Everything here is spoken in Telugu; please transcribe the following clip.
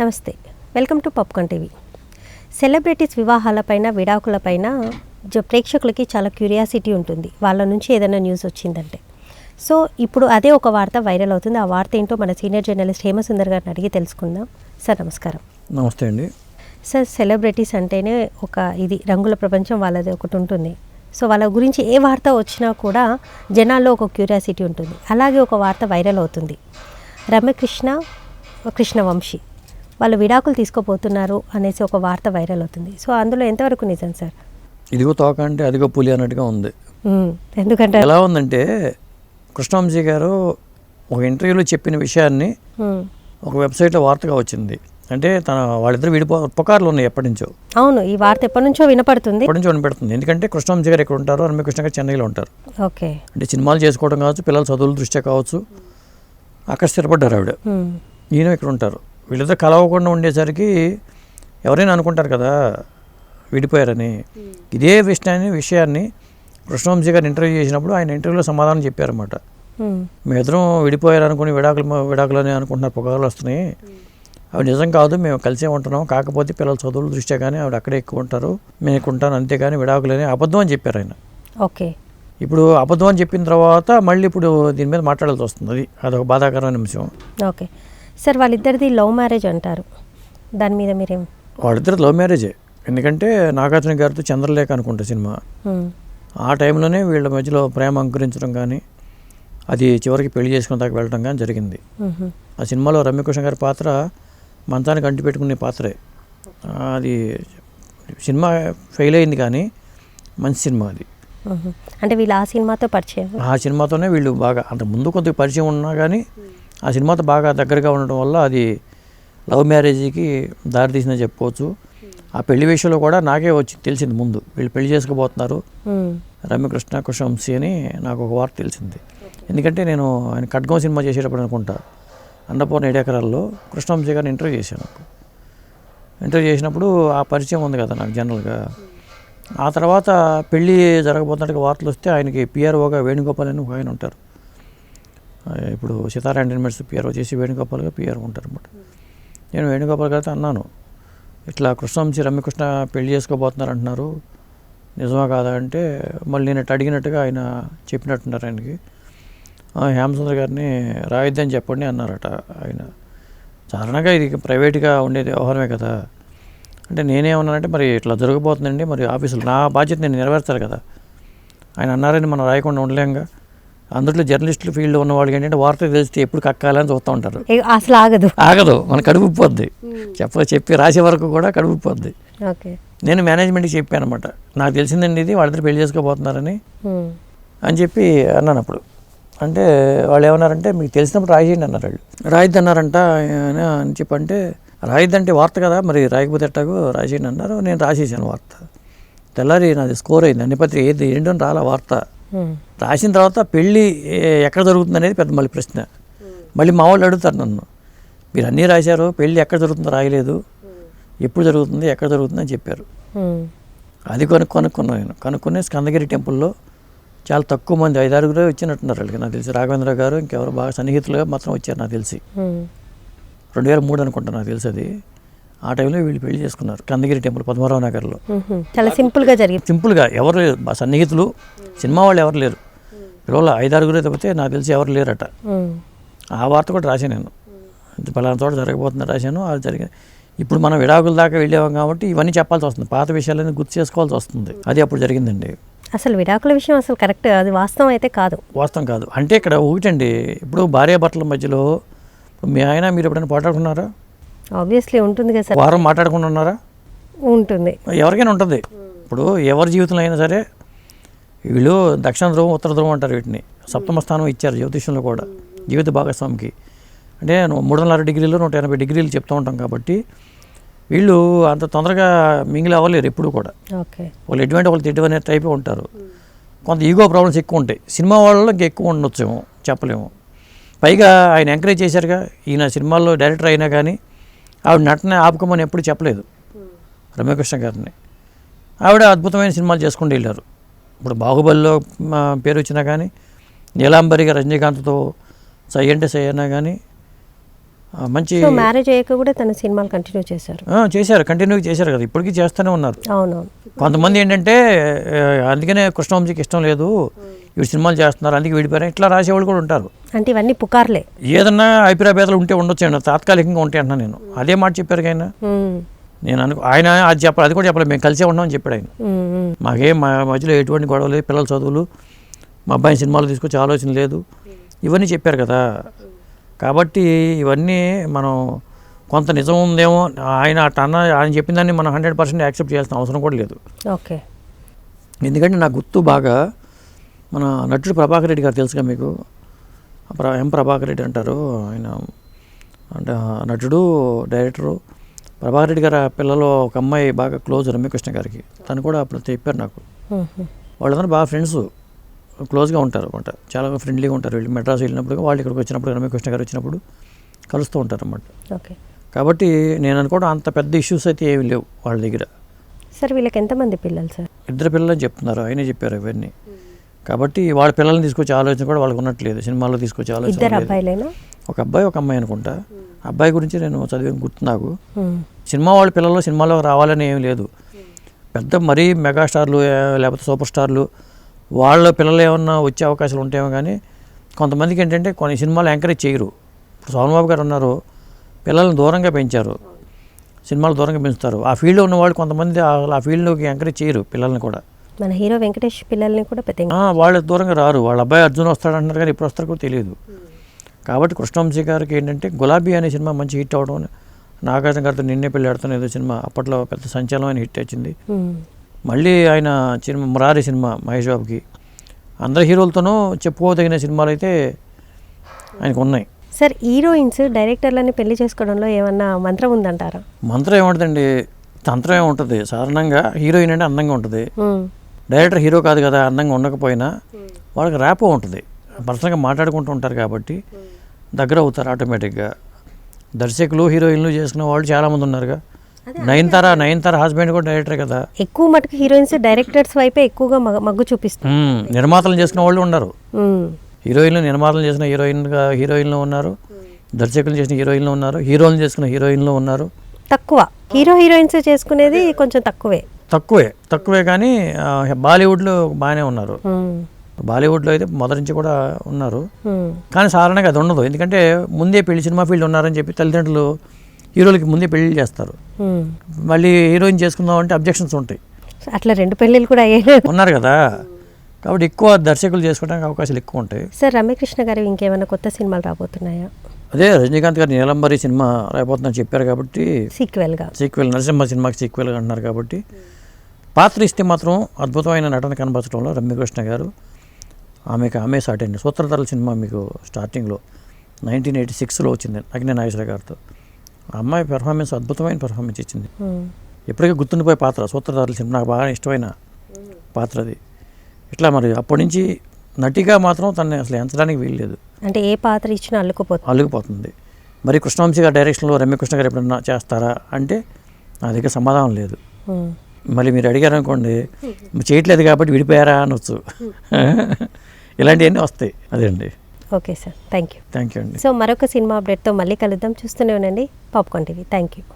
నమస్తే. Welcome to popcorn TV. Celebrities వివాహాలపైన విడాకులపైన జ- ప్రేక్షకులకి చాలా క్యూరియాసిటీ ఉంటుంది. వాళ్ళ నుంచి ఏదైనా న్యూస్ వచ్చిందంటే. సో ఇప్పుడు అదే ఒక వార్త వైరల్ అవుతుంది. ఆ వార్త ఏంటో మన సీనియర్ జర్నలిస్ట్ హేమసుందర్ గారిని అడిగి తెలుసుకుందాం. సార్ నమస్కారం. నమస్తే అండి. సార్ సెలబ్రిటీస్ అంటేనే ఒక ఇది రంగుల ప్రపంచం వాళ్ళది ఒకటి ఉంటుంది. సో వాళ్ళ గురించి ఏ వార్త వచ్చినా కూడా జనాల్లో ఒక క్యూరియాసిటీ ఉంటుంది. అలాగే ఒక వార్త వైరల్ అవుతుంది. రమ్యకృష్ణ కృష్ణవంశీ. వాళ్ళు విడాకులు తీసుకోపోతున్నారు అనేసి ఒక వార్త వైరల్ అవుతుంది. సో అందులో ఎంతవరకు నిజం సార్? ఇదిగో తోక అంటే అదిగో పులి అన్నట్టుగా ఉంది. ఎందుకంటే ఎలా ఉందంటే కృష్ణవంశీ గారు ఒక ఇంటర్వ్యూలో చెప్పిన విషయాన్ని. ఒక వెబ్సైట్లో వార్తగా వచ్చింది. అంటే తన వాళ్ళిద్దరు విడిపో పుకార్లు ఉన్నాయి ఎప్పటి నుంచో. అవును ఈ వార్త ఎప్పటి నుంచో వినపడుతుంది. ఎప్పటి నుంచో వినపెడుతుంది. ఎందుకంటే కృష్ణవంశీ గారు ఎక్కడ ఉంటారు రమ్యకృష్ణ గారు చెన్నైలో ఉంటారు. ఓకే. అంటే సినిమాలు చేసుకోవడం కావచ్చు పిల్లల చదువుల దృష్ట్యా కావచ్చు అక్కడ స్థిరపడ్డారు ఆవిడ. ఈయన ఇక్కడ ఉంటారు వీళ్ళిద్దరు కలవకుండా ఉండేసరికి ఎవరైనా అనుకుంటారు కదా విడిపోయారని. ఇదే విషయాన్ని విషయాన్ని కృష్ణవంశీ గారు ఇంటర్వ్యూ చేసినప్పుడు ఆయన ఇంటర్వ్యూలో సమాధానం చెప్పారన్నమాట. మ్మ్. ఇద్దరం విడిపోయారు అనుకుని విడాకులు విడాకులని అనుకుంటున్నారు పొగాకులు వస్తున్నాయి. అవి నిజం కాదు మేము కలిసే ఉంటున్నాం. కాకపోతే పిల్లల చదువుల దృష్ట్యా కానీ ఆవిడ అక్కడే ఎక్కువ ఉంటారు. మేము ఇక్కడ ఉంటాను అంతేగాని విడాకులని అబద్ధం అని చెప్పారు ఆయన. ఓకే. ఇప్పుడు అబద్ధం అని చెప్పిన తర్వాత మళ్ళీ ఇప్పుడు దీని మీద మాట్లాడాల్సి వస్తుంది. అది అదొక బాధాకరమైన అంశం ఓకే. సార్ వాళ్ళిద్దరిది లవ్ మ్యారేజ్ అంటారు. దాని మీద మీరేం? వాళ్ళిద్దరు లవ్ మ్యారేజే. ఎందుకంటే నాగార్జున గారితో చంద్రలేఖ అనుకుంటా సినిమా. ఆ టైంలోనే వీళ్ళ మధ్యలో ప్రేమ అంకురించడం కానీ అది చివరికి పెళ్ళి చేసుకున్న దాకా వెళ్ళడం కానీ జరిగింది. ఆ సినిమాలో రమ్యకృష్ణ గారి పాత్ర మంచానికి అంటి పెట్టుకునే పాత్రే. అది సినిమా ఫెయిల్ అయింది కానీ మంచి సినిమా అది. అంటే వీళ్ళు ఆ సినిమాతో పరిచయం? ఆ సినిమాతోనే వీళ్ళు బాగా అంత ముందు కొద్దిగా పరిచయం ఉన్నా కానీ ఆ సినిమాతో బాగా దగ్గరగా ఉండడం వల్ల అది లవ్ మ్యారేజ్కి దారితీసిందని చెప్పుకోవచ్చు. ఆ పెళ్ళి విషయంలో కూడా నాకే వచ్చి తెలిసింది ముందు. వీళ్ళు పెళ్ళి చేసుకోబోతున్నారు మ్మ్. రమ్యకృష్ణ కృష్ణవంశీ అని నాకు ఒక వార్త తెలిసింది. ఎందుకంటే నేను ఆయన ఖడ్గం సినిమా చేసేటప్పుడు అనుకుంటా. అన్నపూర్ణ ఏడెకరాల్లో కృష్ణవంశీ గారిని ఇంటర్వ్యూ చేశాను ఇంటర్వ్యూ చేసినప్పుడు ఆ పరిచయం ఉంది కదా నాకు జనరల్గా. ఆ తర్వాత పెళ్ళి జరగబోతున్నట్టుగా వార్తలు వస్తే ఆయనకి పిఆర్ఓగా వేణుగోపాల్ అని ఒక ఆయన ఉంటారు. ఇప్పుడు సితారా ఎంటర్టైన్మెంట్స్ పిఆర్ఓ చేసి వేణుగోపాల్గా పిఆర్ ఉంటారు అనమాట నేను వేణుగోపాల్ గారితో అన్నాను ఇట్లా కృష్ణవంశీ రమ్యకృష్ణ పెళ్ళి చేసుకోబోతున్నారు అంటున్నారు. నిజమా కాదా అంటే మళ్ళీ నేను ఇట్లా అడిగినట్టుగా ఆయన చెప్పినట్టున్నారు ఆయనకి. "ఆ, హేమసుందర్ గారిని రాయొద్దని చెప్పండి అన్నారట ఆయన. సాధారణంగా ఇది ప్రైవేట్గా ఉండే వ్యవహారమే కదా. అంటే నేనేమన్నానంటే మరి ఇట్లా జరగబోతుందండి మరి ఆఫీసులో నా బాధ్యత నేను నెరవేర్చాలి కదా. ఆయన అన్నారని మనం రాయకుండా ఉండలేంగా. అందులో జర్నలిస్టులు ఫీల్డ్లో ఉన్న వాళ్ళకి ఏంటంటే వార్త తెలిస్తే ఎప్పుడు కక్కాలని చూస్తూ ఉంటారు. అసలు ఆగదు. ఆగదు మన కడుపు పోద్ది చెప్ప చెప్పి రాసే వరకు కూడా కడుపు పోద్ది నేను మేనేజ్మెంట్కి చెప్పాను అనమాట నాకు తెలిసిందండి ఇది వాళ్ళిద్దరు పెళ్ళి చేసుకోబోతున్నారని. అని చెప్పి అన్నాను అప్పుడు. అంటే వాళ్ళు ఏమన్నారంటే మీకు తెలిసినప్పుడు రాసేయండి అన్నారు వాళ్ళు. రాయిద్ది అన్నారంట అని చెప్పి అంటే రాయిద్ది అంటే వార్త కదా మరి రాయకపోతే ఎట్టాగో? రాసేయండి అన్నారు. నేను రాసేసాను వార్త. తెల్లారి నాది స్కోర్ అయింది. అన్ని పత్రిక ఏది ఏంటో రాలా వార్త. రాసిన తర్వాత పెళ్ళి ఎక్కడ జరుగుతుంది అనేది పెద్ద మళ్ళీ ప్రశ్న. మళ్ళీ మా వాళ్ళు అడుగుతారు నన్ను మీరు అన్నీ రాశారు పెళ్ళి ఎక్కడ జరుగుతుందో రాయలేదు. ఎప్పుడు జరుగుతుంది ఎక్కడ జరుగుతుంది అని చెప్పారు. అది కొనుక్కు కనుక్కున్నాను నేను. కనుక్కుని స్కందగిరి టెంపుల్లో చాలా తక్కువ మంది ఐదారుగురే వచ్చినట్టున్నారు వాళ్ళకి. నాకు తెలిసి రాఘవేంద్ర గారు ఇంకెవరు బాగా సన్నిహితులుగా మాత్రం వచ్చారు నాకు తెలిసి. రెండు వేల మూడు అనుకుంటా నాకు తెలిసి అది. ఆ టైంలో వీళ్ళు పెళ్ళి చేసుకున్నారు. కందగిరి టెంపుల్ పద్మరావు నగర్లో. చాలా సింపుల్గా జరిగింది. సింపుల్గా ఎవరు లేరు. మా సన్నిహితులు సినిమా వాళ్ళు ఎవరు లేరు. పిల్లలు ఐదారుగురే తప్పితే నాకు తెలిసి ఎవరు లేరట. ఆ వార్త కూడా రాశాను నేను. పలానా చోట జరగబోతుంది రాశాను. అది జరిగింది ఇప్పుడు మనం విడాకుల దాకా వెళ్ళాం కాబట్టి ఇవన్నీ చెప్పాల్సి వస్తుంది. పాత విషయాలన్నీ గుర్తు చేసుకోవాల్సి వస్తుంది. అది అప్పుడు జరిగిందండి. అసలు విడాకుల విషయం అసలు కరెక్ట్ అది వాస్తవం అయితే కాదు. వాస్తవం కాదు. అంటే ఇక్కడ ఒకటండి. ఇప్పుడు భార్యాభర్తల మధ్యలో మీ ఆయన మీరు ఎప్పుడైనా మాట్లాడుకున్నారా ఆబ్వియస్లీ ఉంటుంది కదా సార్. వారం మాట్లాడకుండా ఉన్నారా? ఉంటుంది. ఎవరికైనా ఉంటుంది. ఇప్పుడు ఎవరి జీవితంలో అయినా సరే వీళ్ళు దక్షిణ ధ్రువం ఉత్తర ధ్రువం అంటారు వీటిని. సప్తమ స్థానం ఇచ్చారు జ్యోతిష్యంలో కూడా జీవిత భాగస్వామికి. అంటే మూడు వందల డిగ్రీలు నూట ఎనభై డిగ్రీలు చెప్తూ ఉంటాం కాబట్టి వీళ్ళు అంత తొందరగా మింగిలి అవ్వలేరు ఎప్పుడు కూడా. ఓకే. వాళ్ళు ఎటువంటి వాళ్ళు తిట్టు అనే టైప్ ఉంటారు. కొంత ఈగో ప్రాబ్లమ్స్ ఎక్కువ ఉంటాయి. సినిమా వాళ్ళలో ఇంకా ఎక్కువ ఉండొచ్చేమో చెప్పలేము. పైగా ఆయన ఎంకరేజ్ చేశారుగా. ఈయన సినిమాల్లో డైరెక్టర్ అయినా కానీ ఆవిడ నటన ఆపుకోమని ఎప్పుడు చెప్పలేదు. రమ్యకృష్ణ గారిని. ఆవిడ అద్భుతమైన సినిమాలు చేసుకుంటూ వెళ్ళారు. ఇప్పుడు బాహుబలిలో పేరు వచ్చినా కానీ నీలాంబరిగా రజనీకాంత్తో సై అంటే సై అయినా కానీ మంచి మ్యారేజ్ అయ్యాక కూడా తన సినిమాలు కంటిన్యూ చేశారు. చేశారు. కంటిన్యూ చేశారు కదా. ఇప్పటికీ చేస్తూనే ఉన్నారు. అవునవును. కొంతమంది ఏంటంటే అందుకనే కృష్ణవంశీకి ఇష్టం లేదు. వీడు సినిమాలు చేస్తున్నారు అందుకే విడిపోయారు. ఇట్లా రాసేవాళ్ళు కూడా ఉంటారు. అంటే ఇవన్నీ పుకార్లే. ఏదన్నా అభిప్రాయ భేదాలు ఉంటే ఉండొచ్చు అండి తాత్కాలికంగా ఉంటాయి అంటున్నా నేను. అదే మాట చెప్పారు ఆయన. నేను అనుకో ఆయన అది చెప్పాలి అది కూడా చెప్పలేదు మేము కలిసే ఉన్నామని చెప్పాడు ఆయన. మాకేం మా మధ్యలో ఎటువంటి గొడవ లేదు పిల్లల చదువులు మా అబ్బాయి సినిమాలు తీసుకొచ్చే ఆలోచన లేదు. ఇవన్నీ చెప్పారు కదా. కాబట్టి ఇవన్నీ మనం కొంత నిజం ఉందేమో ఆయన అన్న ఆయన చెప్పిన దాన్ని మనం హండ్రెడ్ పర్సెంట్ యాక్సెప్ట్ చేయాల్సిన అవసరం కూడా లేదు. ఓకే. ఎందుకంటే నాకు గుర్తు బాగా మన నటుడు ప్రభాకర్ రెడ్డి గారు తెలుసుగా మీకు? ఎం ప్రభాకర్ రెడ్డి అంటారు? ఆయన అంటే నటుడు డైరెక్టరు. ప్రభాకర్ రెడ్డి గారు ఆ పిల్లలో ఒక అమ్మాయి బాగా క్లోజ్ రమ్యకృష్ణ గారికి. తను కూడా అప్పుడు చెప్పారు నాకు. వాళ్ళందరూ బాగా ఫ్రెండ్స్. క్లోజ్గా ఉంటారు అనమాట చాలా ఫ్రెండ్లీగా ఉంటారు. వీళ్ళు మెడ్రాస్ వెళ్ళినప్పుడు వాళ్ళు ఇక్కడికి వచ్చినప్పుడు రమ్యకృష్ణ గారు వచ్చినప్పుడు కలుస్తూ ఉంటారు అన్నమాట. ఓకే. కాబట్టి నేను అనుకోవడం అంత పెద్ద ఇష్యూస్ అయితే ఏమీ లేవు వాళ్ళ దగ్గర. సార్ వీళ్ళకి ఎంతమంది పిల్లలు సార్? ఇద్దరు పిల్లలు చెప్తున్నారు. ఆయనే చెప్పారు ఇవన్నీ. కాబట్టి వాళ్ళ పిల్లల్ని తీసుకొచ్చే ఆలోచన కూడా వాళ్ళకి ఉన్నట్లేదు. సినిమాల్లో తీసుకొచ్చే ఆలోచన ఒక అబ్బాయి ఒక అమ్మాయి అనుకుంటా. అబ్బాయి గురించి నేను చదివిన గుర్తు నాకు. సినిమా వాళ్ళ పిల్లలు సినిమాలో రావాలని ఏం లేదు. పెద్ద మరీ మెగాస్టార్లు లేకపోతే సూపర్ స్టార్లు వాళ్ళ పిల్లలు ఏమన్నా వచ్చే అవకాశాలు ఉంటాయేమో కానీ కొంతమందికి ఏంటంటే కొన్ని సినిమాలు ఎంకరేజ్ చేయరు. ఇప్పుడు సోమబాబు గారు ఉన్నారు పిల్లల్ని దూరంగా పెంచారు. సినిమాలు దూరంగా పెంచుతారు. ఆ ఫీల్డ్లో ఉన్న వాళ్ళు కొంతమంది ఆ ఫీల్డ్లోకి ఎంకరేజ్ చేయరు పిల్లల్ని కూడా. మన హీరో వెంకటేష్ పిల్లల్ని కూడా పెద్ద వాళ్ళు దూరంగా రారు. వాళ్ళ అబ్బాయి అర్జున్ వస్తాడంటున్నారు కానీ ఇప్పుడు వస్తారో కూడా తెలియదు. కాబట్టి కృష్ణవంశీ గారికి ఏంటంటే గులాబీ అనే సినిమా మంచి హిట్ అవడం నాగార్జున గారితో నిన్నే పెళ్ళాడుతున్న ఏదో సినిమా అప్పట్లో పెద్ద సంచలనమైన హిట్ వచ్చింది. మళ్ళీ ఆయన సినిమా మురారి సినిమా మహేష్ బాబుకి. అందరి హీరోలతోనూ చెప్పుకోదగిన సినిమాలు అయితే ఆయనకు ఉన్నాయి. సార్ హీరోయిన్స్ డైరెక్టర్లని పెళ్ళి చేసుకోవడంలో ఏమన్నా మంత్రం ఉందంటారా? మంత్రం ఏముంటుందండి తంత్రం ఏముంటుంది? సాధారణంగా హీరోయిన్ అంటే అందంగా ఉంటుంది. డైరెక్టర్ హీరో కాదు కదా అందంగా ఉండకపోయినా వాళ్ళకి ర్యాపో ఉంటుంది. పర్సనల్గా మాట్లాడుకుంటూ ఉంటారు కాబట్టి దగ్గర అవుతారు ఆటోమేటిక్గా. దర్శకులు హీరోయిన్లు చేసుకున్న వాళ్ళు చాలామంది ఉన్నారుగా. నయనతార నయనతార హస్బెండ్ కూడా డైరెక్టరే కదా. ఎక్కువ మటుకు హీరోయిన్స్ డైరెక్టర్స్ వైపే ఎక్కువగా మగ- మగ్గు చూపిస్తారు. మ్మ్. నిర్మాతలు చేసుకున్న వాళ్ళు ఉన్నారు హీరోయిన్లు నిర్మాతలు చేసిన హీరోయిన్గా హీరోయిన్లు ఉన్నారు. దర్శకులు చేసిన హీరోయిన్లు ఉన్నారు. హీరోలు చేసుకున్న హీరోయిన్లు ఉన్నారు. తక్కువ. హీరో హీరోయిన్స్ చేసుకునేది కొంచెం తక్కువే. తక్కువే తక్కువే కానీ బాలీవుడ్లో బాగానే ఉన్నారు. బాలీవుడ్లో అయితే మొదటి నుంచి కూడా ఉన్నారు. కానీ సాధారణంగా అది ఉండదు. ఎందుకంటే ముందే పెళ్ళి సినిమా ఫీల్డ్ ఉన్నారని చెప్పి తల్లిదండ్రులు హీరోలకి ముందే పెళ్ళి చేస్తారు. మళ్ళీ హీరోయిన్ చేసుకుందాం అంటే అబ్జెక్షన్స్ ఉంటాయి. అట్లా రెండు పెళ్ళిళ్ళు కూడా అయ్యాయి. ఉన్నారు కదా. కాబట్టి ఎక్కువ దర్శకులు చేసుకోవడానికి అవకాశాలు ఎక్కువ ఉంటాయి. సార్ రమ్యకృష్ణ గారు ఇంకేమైనా కొత్త సినిమాలు రాబోతున్నాయా? అదే రజనీకాంత్ గారు నీలంబరి సినిమా రాబోతుందని చెప్పారు కాబట్టి సీక్వెల్గా సీక్వెల్ నరసింహ సినిమాకి సీక్వెల్ అంటున్నారు కాబట్టి పాత్ర ఇస్తే మాత్రం అద్భుతమైన నటన కనబరచడంలో రమ్యకృష్ణ గారు ఆమెకు ఆమె సాటి అండి సూత్రధారుల సినిమా మీకు స్టార్టింగ్లో నైన్టీన్ ఎయిటీ సిక్స్లో వచ్చింది అగ్ని నాగేశ్వర గారితో. ఆ అమ్మాయి పెర్ఫార్మెన్స్ అద్భుతమైన పెర్ఫార్మెన్స్ ఇచ్చింది. ఎప్పటికీ గుర్తుండిపోయే పాత్ర సూత్రధారుల సినిమా నాకు బాగా ఇష్టమైన పాత్ర అది. ఇట్లా మరి అప్పటి నుంచి నటిగా మాత్రం తనని అసలు ఎంచడానికి వీల్లేదు. అంటే ఏ పాత్ర ఇచ్చినా అల్లుకుపోతుంది. అలుగుపోతుంది మరి కృష్ణవంశీ గారి డైరెక్షన్లో రమ్యకృష్ణ గారు ఎప్పుడన్నా చేస్తారా అంటే నా దగ్గర సమాధానం లేదు. ఉమ్. మళ్ళీ మీరు అడిగారు అనుకోండి చేయట్లేదు కాబట్టి విడిపోయారా? అనొచ్చు ఇలాంటివన్నీ వస్తాయి. అదే అండి. Okay sir. Thank you thank you అండి. సో మరొక సినిమా అప్డేట్తో మళ్ళీ కలుద్దాం. చూస్తూనే ఉండండి. Popcorn TV. Thank you